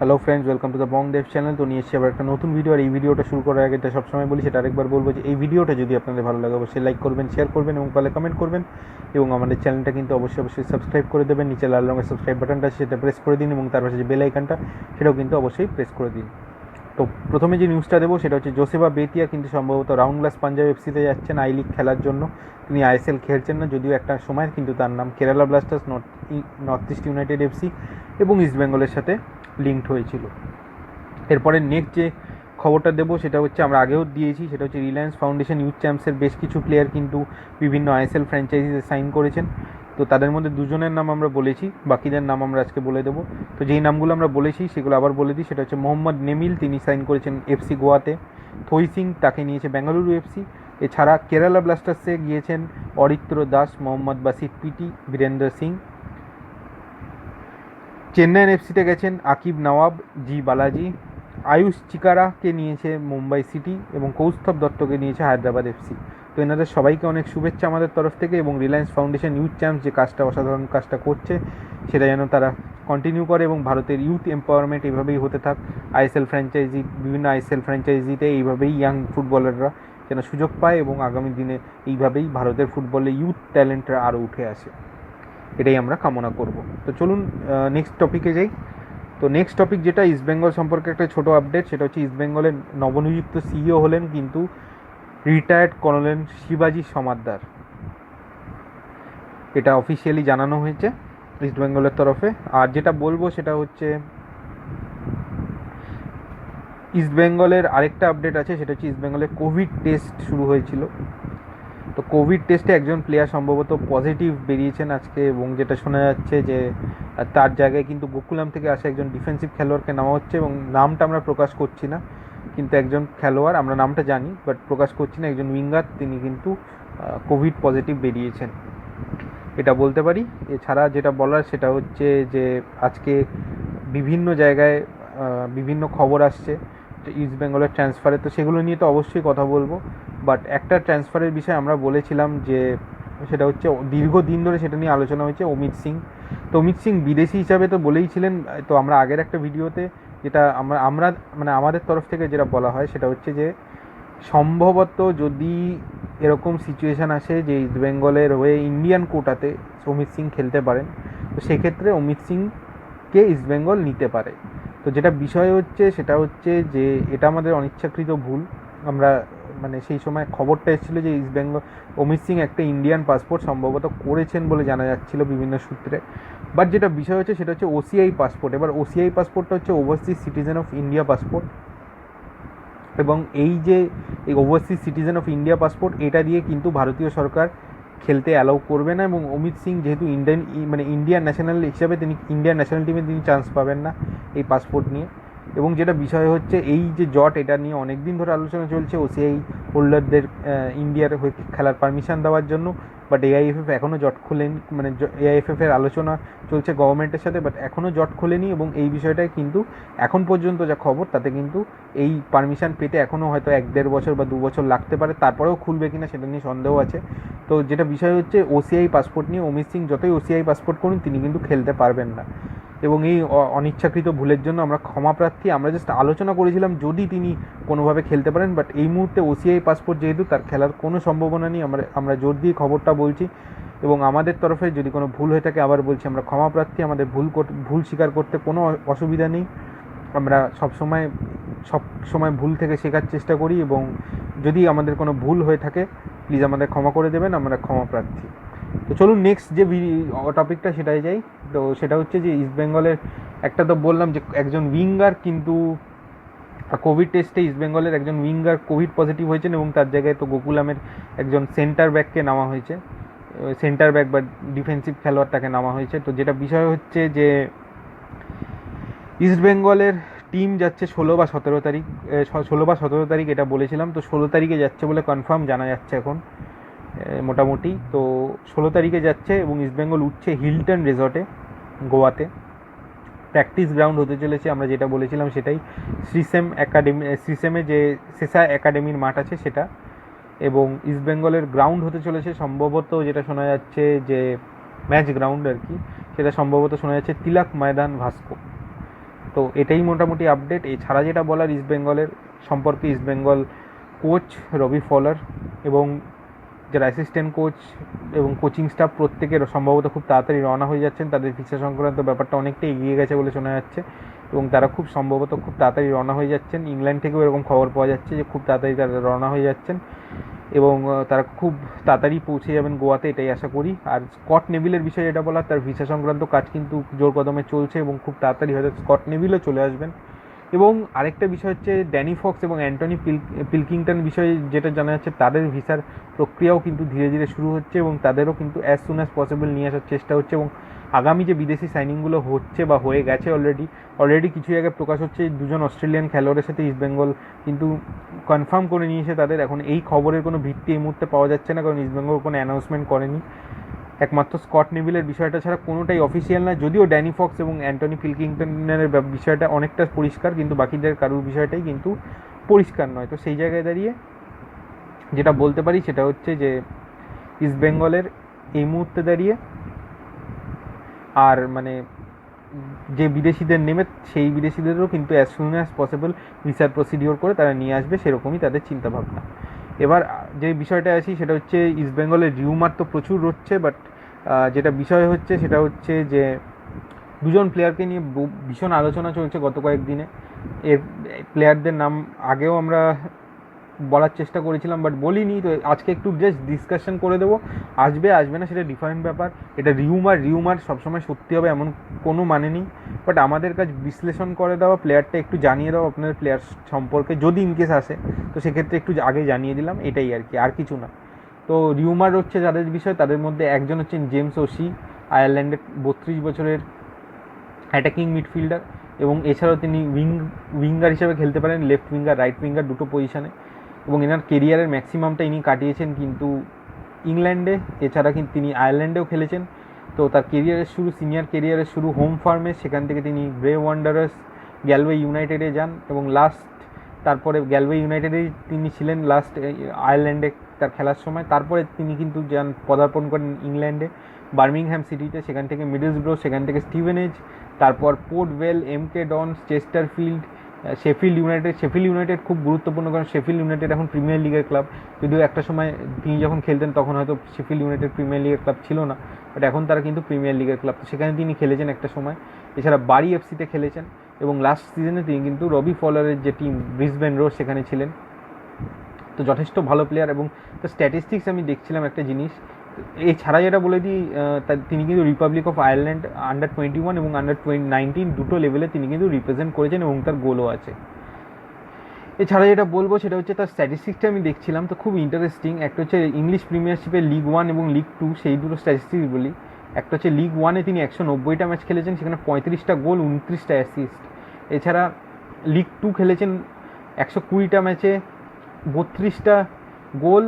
Hello friends welcome to the Bong Dev channel তো নিয়ে এসেছি আবার একটা নতুন ভিডিও আর এই ভিডিওটা শুরু করার আগে এটা সবসময় বলি, সেটা আরেকবার বলব যে এই ভিডিওটা যদি আপনাদের ভালো লাগে, অবশ্যই লাইক করবেন শেয়ার করবেন এবং পালে কমেন্ট করবেন। এবং আমাদের চ্যানেলটা কিন্তু অবশ্যই অবশ্যই সাবস্ক্রাইব করে দেবেন। নিচে লাল রঙের সাবস্ক্রাইব বাটনটা সেটা প্রেস করে দিন এবং তার পাশে যে বেল আইকনটা সেটাও কিন্তু অবশ্যই প্রেস করে দিন। তো প্রথমে যে নিউজটা দেবো, সেটা হচ্ছে জোসেফা বেতিয়া কিন্তু সম্ভবত রাউন্ড গ্লাস পাঞ্জাব এফসিতে যাচ্ছেন আই লিগ খেলার জন্য। তিনি আইএসএল খেলছেন না, যদিও একটা সময় কিন্তু তার নাম Kerala Blasters North North East United FC এবং ইস্ট বেঙ্গলের সাথে লিঙ্কড হয়েছিল। এরপরে নেক্সট যে খবরটা দেবো, সেটা হচ্ছে আমরা আগেও দিয়েছি, সেটা হচ্ছে রিলায়েন্স ফাউন্ডেশন ইউথ চ্যাম্পসের বেশ কিছু প্লেয়ার কিন্তু বিভিন্ন আইএসএল ফ্র্যাঞ্চাইজিতে সাইন করেছেন। তো তাদের মধ্যে দুজনের নাম আমরা বলেছি, বাকিদের নাম আমরা আজকে বলে দেবো। তো যেই নামগুলো আমরা বলেছি, সেগুলো আবার বলে দিই। সেটা হচ্ছে মোহাম্মদ নেমিল, তিনি সাইন করেছেন এফসি গোয়াতে। থই সিং তাকে নিয়েছে বেঙ্গালুরু এফসি। এছাড়া কেরালা ব্লাস্টার্সে গিয়েছেন অরিত্র দাস, মোহাম্মদ বাসির পিটি, বীরেন্দ্র সিং। চেন্নাইয়ের এফসিতে গেছেন আকিব নওয়াব, জি বালাজি। আয়ুষ চিকারাকে নিয়েছে মুম্বাই সিটি এবং কৌস্তব দত্তকে নিয়েছে হায়দ্রাবাদ এফসি। তো এনাদের সবাইকে অনেক শুভেচ্ছা আমাদের তরফ থেকে এবং রিলায়েন্স ফাউন্ডেশন ইউথ চ্যাম্প যে কাজটা, অসাধারণ কাজটা করছে, সেটা যেন তারা কন্টিনিউ করে এবং ভারতের ইউথ এম্পাওয়ারমেন্ট এইভাবেই হতে থাক। আইএসএল ফ্র্যাঞ্চাইজি বিভিন্ন আইএসএল ফ্র্যাঞ্চাইজিতে এইভাবেই ইয়াং ফুটবলাররা যেন সুযোগ পায় এবং আগামী দিনে এইভাবেই ভারতের ফুটবলে ইউথ ট্যালেন্টরা আরও উঠে আসে। এটাই আমরা কামনা করব। তো চলুন নেক্সট টপিকে যাই। তো নেক্সট টপিক যেটা ইস্টবেঙ্গল সম্পর্কে একটা ছোট আপডেট সেটা হচ্ছে ইস্টবেঙ্গলের নবনিযুক্ত সিইও হলেন কিন্তু রিটায়ার্ড কর্নেল শিবাজি সমাদ্দার এটা অফিসিয়ালি জানানো হয়েছে ইস্টবেঙ্গলের তরফে। আর যেটা বলব সেটা হচ্ছে ইস্টবেঙ্গলের আরেকটা আপডেট আছে, সেটা হচ্ছে ইস্টবেঙ্গলের কোভিড টেস্ট শুরু হয়েছিল। তো কোভিড টেস্টে একজন প্লেয়ার সম্ভবত পজিটিভ বেরিয়েছেন আজকে, এবং যেটা শোনা যাচ্ছে যে, তার জায়গায় কিন্তু গোকুলাম থেকে আসা একজন ডিফেন্সিভ খেলোয়াড়কে নেওয়া হচ্ছে, এবং নামটা আমরা প্রকাশ করছি না। কিন্তু একজন খেলোয়াড়, আমরা নামটা জানি বাট প্রকাশ করছি না, একজন উইঙ্গার, তিনি কিন্তু কোভিড পজিটিভ বেরিয়েছেন। এটা বলতে পারি। এছাড়া যেটা বলার, সেটা হচ্ছে যে, আজকে বিভিন্ন জায়গায় বিভিন্ন খবর আসছে ইস্ট বেঙ্গলের ট্রান্সফারে তো সেগুলো নিয়ে তো অবশ্যই কথা বলব। বাট একটা ট্রান্সফারের বিষয়ে আমরা বলেছিলাম যে, সেটা হচ্ছে, দীর্ঘদিন ধরে সেটা নিয়ে আলোচনা হয়েছে অমিত সিং। তো অমিত সিং বিদেশি হিসাবে তো বলেইছিলেন তো আমরা আগের একটা ভিডিওতে যেটা আমরা আমরা মানে আমাদের তরফ থেকে যেটা বলা হয় সেটা হচ্ছে যে সম্ভবত যদি এরকম সিচুয়েশান আসে যে ইস্ট বেঙ্গলের হয়ে ইন্ডিয়ান কোটাতে অমিত সিং খেলতে পারেন, তো সেক্ষেত্রে অমিত সিংকে ইস্ট বেঙ্গল নিতে পারে। তো যেটা বিষয় হচ্ছে সেটা হচ্ছে যে এটা আমাদের অনিচ্ছাকৃত ভুল। আমরা মানে সেই সময় খবরটা এসেছিল যে ইস্ট বেঙ্গল অমিত সিং একটা ইন্ডিয়ান পাসপোর্ট সম্ভবত করেছেন বলে জানা যাচ্ছিল বিভিন্ন সূত্রে। বাট যেটা বিষয় হচ্ছে সেটা হচ্ছে ওসিআই পাসপোর্ট এবার ওসিআই পাসপোর্টটা হচ্ছে overseas citizen of India passport এবং এই যে এই overseas citizen of India passport এটা দিয়ে কিন্তু ভারতীয় সরকার খেলতে অ্যালাউ করবে না এবং অমিত সিং যেহেতু ইন্ডিয়ান মানে ইন্ডিয়ান ন্যাশনাল হিসাবে তিনি ইন্ডিয়ান ন্যাশনাল টিমে তিনি চান্স পাবেন না এই পাসপোর্ট নিয়ে। এবং যেটা বিষয় হচ্ছে এই যে জট, এটা নিয়ে অনেক দিন ধরে আলোচনা চলছে ওসিআই হোল্ডারদের ইন্ডিয়ার হয়ে খেলার পারমিশন দেওয়ার জন্য বাট এআইএফএফ এখনও জট খোলেনি মানে এআইএফএফ এর আলোচনা চলছে গভর্নমেন্টের সাথে বাট এখনও জট খোলেনি এবং এই বিষয়টায় কিন্তু এখন পর্যন্ত যা খবর, তাতে কিন্তু এই পারমিশন পেতে এখনও হয়তো এক দেড় বছর বা দু বছর লাগতে পারে, তারপরেও খুলবে কিনা সেটা নিয়ে সন্দেহ আছে। তো যেটা বিষয় হচ্ছে ওসিআই পাসপোর্ট নিয়ে অমিত সিং যতই ওসিআই পাসপোর্ট করুন, তিনি কিন্তু খেলতে পারবেন না। এবং এই অনিচ্ছাকৃত ভুলের জন্য আমরা ক্ষমা প্রার্থী। আমরা জাস্ট আলোচনা করেছিলাম যদি তিনি কোনোভাবে খেলতে পারেন বাট এই মুহূর্তে ওসিআই পাসপোর্ট যেহেতু তার খেলার কোনো সম্ভাবনা নেই, আমরা আমরা জোর দিয়ে খবরটা বলছি। এবং আমাদের তরফে যদি কোনো ভুল হয়ে থাকে আবার বলছি, আমরা ক্ষমা প্রার্থী। আমাদের ভুল ভুল স্বীকার করতে কোনো অসুবিধা নেই। আমরা সব সময় সব সময় ভুল থেকে শেখার চেষ্টা করি এবং যদি আমাদের কোনো ভুল হয়ে থাকে প্লিজ আমাদের ক্ষমা করে দেবেন, আমরা ক্ষমা প্রার্থী। তো চলুন নেক্সট যে টপিকটা সেটাই যাই। তো সেটা হচ্ছে যে ইস্ট বেঙ্গলের একটা তো বললাম যে একজন উইঙ্গার কিন্তু কোভিড টেস্টে ইস্ট বেঙ্গলের একজন উইঙ্গার কোভিড পজিটিভ হয়েছেন এবং তার জায়গায় তো গোকুলামের একজন সেন্টার ব্যাককে নেওয়া হয়েছে। সেন্টার ব্যাক বা ডিফেন্সিভ খেলোয়াড়টাকে নেওয়া হয়েছে। তো যেটা বিষয় হচ্ছে যে ইস্ট বেঙ্গলের টিম যাচ্ছে ষোলো বা সতেরো তারিখ ষোলো বা সতেরো তারিখ এটা বলেছিলাম। তো ষোলো তারিখে যাচ্ছে বলে কনফার্ম জানা যাচ্ছে এখন। মোটামুটি। তো ষোলো তারিখে যাচ্ছে এবং ইস্টবেঙ্গল উঠছে হিলটন রিসর্টে গোয়াতে। প্র্যাকটিস গ্রাউন্ড হতে চলেছে, আমরা যেটা বলেছিলাম সেটাই। শ্রীসেম একাডেমি শ্রীসেমে যে সেসা একাডেমির মাঠ আছে সেটা। এবং ইস্টবেঙ্গলের গ্রাউন্ড হতে চলেছে সম্ভবত যেটা শোনা যাচ্ছে যে ম্যাচ গ্রাউন্ড আর কি, সেটা সম্ভবত শোনা যাচ্ছে তিলাক ময়দান ভাস্কো। তো এটাই মোটামুটি আপডেট এছাড়া যেটা বলার ইস্টবেঙ্গলের সম্পর্কে ইস্টবেঙ্গল কোচ রবি ফলার এবং যারা অ্যাসিস্ট্যান্ট কোচ এবং কোচিং স্টাফ প্রত্যেকের সম্ভবত খুব তাড়াতাড়ি রওনা হয়ে যাচ্ছেন, তাদের ভিসা সংক্রান্ত ব্যাপারটা অনেকটা এগিয়ে গেছে বলে শোনা যাচ্ছে এবং তারা খুব সম্ভবত খুব তাড়াতাড়ি রওনা হয়ে যাচ্ছেন। ইংল্যান্ড থেকেও এরকম খবর পাওয়া যাচ্ছে যে খুব তাড়াতাড়ি তারা রওনা হয়ে যাচ্ছেন এবং তারা খুব তাড়াতাড়ি পৌঁছে যাবেন গোয়াতে এটাই আশা করি। আর স্কট নেভিলের বিষয়ে যেটা বলার, তার ভিসা সংক্রান্ত কাজ কিন্তু জোর কদমে চলছে এবং খুব তাড়াতাড়ি হয়তো স্কট নেভিলও চলে আসবেন। এবং আরেকটা বিষয় হচ্ছে ড্যানি ফক্স এবং অ্যান্টনি পিল পিলকিংটন বিষয়ে যেটা জানা যাচ্ছে, তাদের ভিসার প্রক্রিয়াও কিন্তু ধীরে ধীরে শুরু হচ্ছে এবং তাদেরও কিন্তু অ্যাজ সুন অ্যাজ পসিবল নিয়ে আসার চেষ্টা হচ্ছে এবং আগামী যে বিদেশি সাইনিংগুলো হচ্ছে বা হয়ে গেছে অলরেডি অলরেডি কিছু জায়গায় প্রকাশ হচ্ছে, দুজন অস্ট্রেলিয়ান খেলোয়াড়ের সাথে ইস্টবেঙ্গল কিন্তু কনফার্ম করে নিয়েছে তাদের। এখন এই খবরের কোনো ভিত্তি এই মুহূর্তে পাওয়া যাচ্ছে না, কারণ ইস্টবেঙ্গল কোনো অ্যানাউন্সমেন্ট করেনি। একমাত্র স্কট নেভিলের বিষয়টা ছাড়া কোনোটাই অফিসিয়াল না, যদিও ড্যানি ফক্স এবং অ্যান্টনি পিলকিংটনের ব্যাপ- বিষয়টা অনেকটা পরিষ্কার, কিন্তু বাকিদের কারুর বিষয়টাই কিন্তু পরিষ্কার নয়। তো সেই জায়গায় দাঁড়িয়ে যেটা বলতে পারি সেটা হচ্ছে যে ইস্টবেঙ্গলের এই মুহূর্তে দাঁড়িয়ে আর মানে যে বিদেশিদের নেমে, সেই বিদেশিদেরও কিন্তু অ্যাজ সুন অ্যাজ পসিবল ভিসার প্রসিডিওর করে তারা নিয়ে আসবে, সেরকমই তাদের চিন্তাভাবনা। এবার যে বিষয়টা আছি সেটা হচ্ছে ইস্ট বেঙ্গলের রিউমার তো প্রচুর হচ্ছে বাট যেটা বিষয় হচ্ছে সেটা হচ্ছে যে দুজন প্লেয়ারকে নিয়ে ভীষণ আলোচনা চলছে গত কয়েকদিনে। এর প্লেয়ারদের নাম আগেও আমরা বলার চেষ্টা করেছিলাম বাট বলিনি। তো আজকে একটু জাস্ট ডিসকাশন করে দেবো। আসবে আসবে না সেটা ডিফারেন্ট ব্যাপার। এটা রিউমার রিউমার সবসময় সত্যি হবে এমন কোনো মানে নেই। বাট আমাদের কাজ বিশ্লেষণ করে দেওয়া প্লেয়ারটা একটু জানিয়ে দেওয়া, আপনার প্লেয়ার সম্পর্কে যদি ইনকেস আসে, তো সেক্ষেত্রে একটু আগে জানিয়ে দিলাম, এটাই আর কি, আর কিছু না। তো রিউমার হচ্ছে যাদের বিষয়, তাদের মধ্যে একজন হচ্ছেন জেমস ওসি আয়ারল্যান্ডের বত্রিশ বছরের অ্যাটাকিং মিডফিল্ডার এবং এছাড়াও তিনি উইং উইঙ্গার হিসেবে খেলতে পারেন লেফট উইঙ্গার রাইট উইঙ্গার দুটো পজিশনে এবং এনার কেরিয়ারের ম্যাক্সিমামটা ইনি কাটিয়েছেন কিন্তু ইংল্যান্ডে, এছাড়া কিন্তু তিনি আয়ারল্যান্ডেও খেলেছেন। তো তার কেরিয়ারের শুরু সিনিয়র কেরিয়ারের শুরু হোম ফার্মে সেখান থেকে তিনি ব্রে ওয়ান্ডারার্স গ্যালওয়ে ইউনাইটেডে যান এবং লাস্ট তারপরে গ্যালওয়ে ইউনাইটেডেই তিনি ছিলেন লাস্ট আয়ারল্যান্ডে তার খেলার সময়। তারপরে তিনি কিন্তু যান পদার্পণ করেন ইংল্যান্ডে বার্মিংহ্যাম সিটিতে সেখান থেকে মিডলসব্রো সেখান থেকে স্টিভেনেজ তারপর Port Vale M K Dons Chesterfield Sheffield United Sheffield United খুব গুরুত্বপূর্ণ কারণ শেফিল্ড ইউনাইটেড এখন প্রিমিয়ার লিগের ক্লাব যদিও একটা সময় তিনি যখন খেলতেন, তখন হয়তো শেফিল্ড ইউনাইটেড প্রিমিয়ার লিগের ক্লাব ছিল না। বাট এখন তারা কিন্তু প্রিমিয়ার লিগের ক্লাব সেখানে তিনি খেলেছেন একটা সময়। এছাড়া বাড়ি এফসিতে খেলেছেন। এবং লাস্ট সিজনে তিনি কিন্তু রবি ফলারের যে টিম ব্রিসবেন রোড সেখানে ছিলেন। তো যথেষ্ট ভালো প্লেয়ার এবং তার স্ট্যাটিস্টিক্স আমি দেখছিলাম একটা জিনিস। এছাড়া যেটা বলে দিই তিনি কিন্তু Republic of Ireland under twenty one এবং আন্ডার টোয়েন্টি নাইনটিন দুটো লেভেলে তিনি কিন্তু রিপ্রেজেন্ট করেছেন এবং তার গোলও আছে। এছাড়া যেটা বলব সেটা হচ্ছে তার স্ট্যাটিস্টিক্সটা আমি দেখছিলাম, তো খুব ইন্টারেস্টিং একটা হচ্ছে ইংলিশ প্রিমিয়ারশিপের লিগ ওয়ান এবং লিগ টু সেই দুটো স্ট্যাটিস্টিক্স বলি। একটা হচ্ছে লিগ ওয়ানে তিনি একশো নব্বইটা ম্যাচ খেলেছেন, সেখানে পঁয়ত্রিশটা গোল, উনত্রিশটা অ্যাসিস্ট এছাড়া লিগ টু খেলেছেন একশো কুড়িটা ম্যাচে বত্রিশটা গোল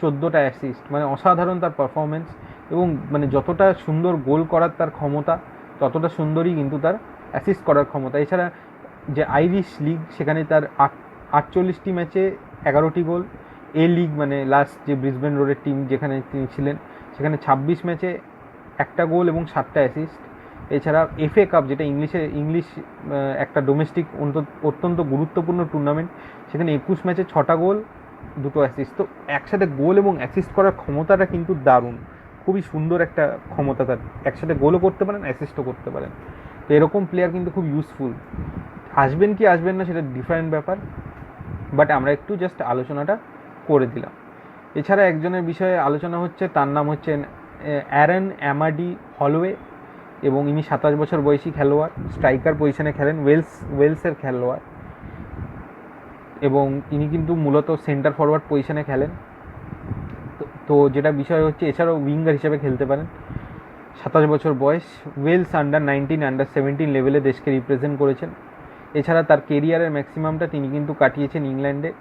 চোদ্দোটা অ্যাসিস্ট মানে অসাধারণ তার পারফরমেন্স এবং মানে যতটা সুন্দর গোল করার তার ক্ষমতা, ততটা সুন্দরই কিন্তু তার অ্যাসিস্ট করার ক্ষমতা। এছাড়া যে আইরিশ লিগ সেখানে তার আট, আটচল্লিশটি ম্যাচে এগারোটি গোল। এ লিগ মানে লাস্ট যে ব্রিসবেন রোডের টিম যেখানে তিনি ছিলেন, সেখানে ছাব্বিশ ম্যাচে একটা গোল এবং সাতটা অ্যাসিস্ট এছাড়া এফএ কাপ যেটা ইংলিশে, ইংলিশ একটা ডোমেস্টিক অত্যন্ত গুরুত্বপূর্ণ টুর্নামেন্ট সেখানে একুশ ম্যাচে ছটা গোল দুটো অ্যাসিস্ট তো একসাথে গোল এবং অ্যাসিস্ট করার ক্ষমতাটা কিন্তু দারুণ। খুবই সুন্দর একটা ক্ষমতা তার। একসাথে গোলও করতে পারেন অ্যাসিস্টও করতে পারেন। তো এরকম প্লেয়ার কিন্তু খুব ইউজফুল আসবেন কি আসবেন না সেটা ডিফারেন্ট ব্যাপার। বাট আমরা একটু জাস্ট আলোচনাটা করে দিলাম। এছাড়া একজনের বিষয়ে আলোচনা হচ্ছে, তার নাম হচ্ছে অ্যারন অ্যামাডি হলওয়ে এবং ইনি সাতাশ বছর বয়সী খেলোয়াড়। স্ট্রাইকার পজিশনে খেলেন, ওয়েলস, ওয়েলসের খেলোয়াড়। এবং ইনি কিন্তু মূলত সেন্টার ফরওয়ার্ড পজিশনে খেলেন। তো- যেটা বিষয় হচ্ছে এছাড়াও উইঙ্গার হিসেবে খেলতে পারেন। সাতাশ বছর বয়স Wales under nineteen under seventeen লেভেলে দেশকে রিপ্রেজেন্ট করেছেন। এছাড়া তার কেরিয়ারের ম্যাক্সিমামটা তিনি কিন্তু কাটিয়েছেন ইংল্যান্ডে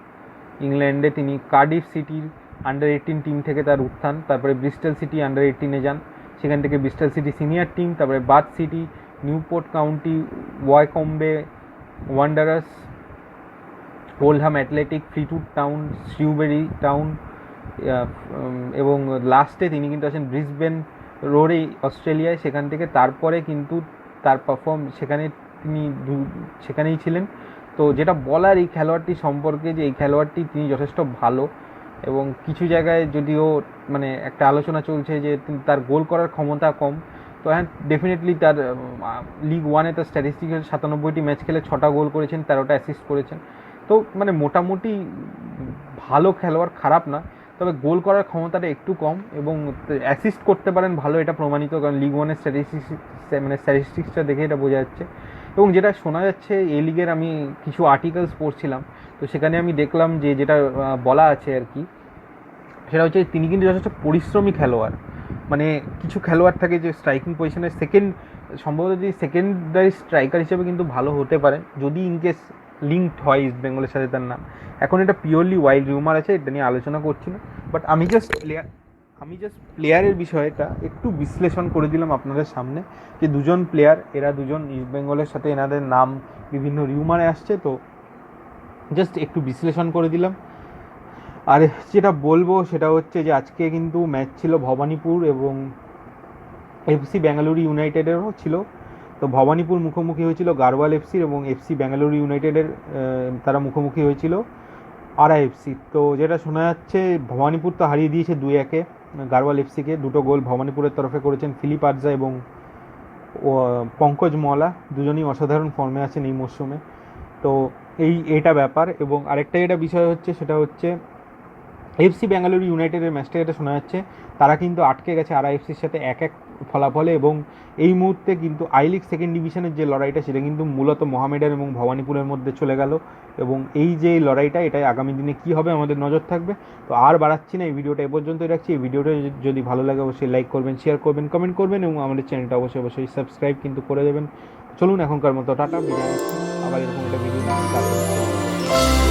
ইংল্যান্ডে তিনি কার্ডিফ সিটির আন্ডার এইটিন টিম থেকে তার উত্থান, তারপরে ব্রিস্টল সিটি আন্ডার এইটিনে যান। সেখান থেকে ব্রিস্টল সিটি সিনিয়র টিম তারপরে Bath City Newport County Wycombe Wanderers Oldham Athletic Fleetwood Town Shrewsbury Town এবং লাস্টে তিনি কিন্তু আছেন ব্রিসবেন রোডে অস্ট্রেলিয়ায় সেখান থেকে তারপরে কিন্তু তার পারফর্ম সেখানে তিনি সেখানেই ছিলেন। তো যেটা বলার এই খেলোয়াড়টি সম্পর্কে যে এই খেলোয়াড়টি তিনি যথেষ্ট ভালো এবং কিছু জায়গায় যদিও মানে একটা আলোচনা চলছে যে তার গোল করার ক্ষমতা কম, তো হ্যাঁ ডেফিনেটলি তার লিগ ওয়ানে তার স্ট্যাটিস্টিক্যাল সাতানব্বইটি ম্যাচ খেলে ছটা গোল করেছেন, তেরোটা অ্যাসিস্ট করেছেন। তো মানে মোটামুটি ভালো খেলোয়াড় খারাপ না, তবে গোল করার ক্ষমতাটা একটু কম এবং অ্যাসিস্ট করতে পারেন ভালো এটা প্রমাণিত, কারণ লিগ ওয়ানের স্ট্যাটিস্টিক্স মানে স্ট্যাটিস্টিক্সটা দেখে এটা বোঝা যাচ্ছে। এবং যেটা শোনা যাচ্ছে এ লিগের আমি কিছু আর্টিকেলস পড়ছিলাম, তো সেখানে আমি দেখলাম যে যেটা বলা আছে আর কি, সেটা হচ্ছে তিনি কিন্তু যথেষ্ট পরিশ্রমী খেলোয়াড়। মানে কিছু খেলোয়াড় থাকে যে স্ট্রাইকিং পজিশনে সেকেন্ড সম্ভবত যদি সেকেন্ডারি স্ট্রাইকার হিসেবে কিন্তু ভালো হতে পারে যদি ইনকেস লিঙ্কড হয় ইস্ট বেঙ্গলের সাথে তার নাম। এখন এটা পিওরলি ওয়াইল্ড রিউমার আছে, এটা নিয়ে আলোচনা করছি না। বাট আমি জাস্ট প্লেয়ার আমি জাস্ট প্লেয়ারের বিষয়টা একটু বিশ্লেষণ করে দিলাম আপনাদের সামনে, যে দুজন প্লেয়ার এরা দুজন ইস্ট বেঙ্গলের সাথে এনাদের নাম বিভিন্ন রিউমারে আসছে, তো জাস্ট একটু বিশ্লেষণ করে দিলাম। আর যেটা বলব সেটা হচ্ছে যে আজকে কিন্তু ম্যাচ ছিল ভবানীপুর এবং এফসি ব্যাঙ্গালুরু ইউনাইটেডেরও ছিল। তো ভবানীপুর মুখোমুখি হয়েছিল গারওয়াল এফসির এবং এফসি ব্যাঙ্গালুরু ইউনাইটেডের তারা মুখোমুখি হয়েছিল আরআই এফসি। তো যেটা শোনা যাচ্ছে, ভবানীপুর তো হারিয়ে দিয়েছে দুই একে। গারওয়াল এফসিকে দুটো গোল ভবানীপুরের তরফে করেছেন ফিলিপ আরজা এবং পঙ্কজ মলা দুজনেই অসাধারণ ফর্মে আছেন এই মরশুমে। তো এই, এটা ব্যাপার। এবং আরেকটা যেটা বিষয় হচ্ছে, সেটা হচ্ছে এফসি ব্যাঙ্গালুরু ইউনাইটেডের ম্যাচটা যেটা শোনা যাচ্ছে, তারা কিন্তু আটকে গেছে আর এফসির সাথে এক এক ফলাফলে এবং এই মুহূর্তে কিন্তু আই লিগ সেকেন্ড ডিভিশনের যে লড়াইটা, সেটা কিন্তু মূলত মোহামেডান এবং ভবানীপুরের মধ্যে চলে গেল এবং এই যে লড়াইটা, এটাই আগামী দিনে কি হবে আমাদের নজর থাকবে। তো আর বাড়াচ্ছি না, এই ভিডিওটা এ পর্যন্তই রাখছি। এই ভিডিওটা যদি- ভালো লাগে, অবশ্যই লাইক করবেন শেয়ার করবেন কমেন্ট করবেন এবং আমাদের চ্যানেলটা অবশ্যই অবশ্যই সাবস্ক্রাইব কিন্তু করে দেবেন। চলুন এখনকার মতো, টাটা। আবার এরকম একটা ভিডিও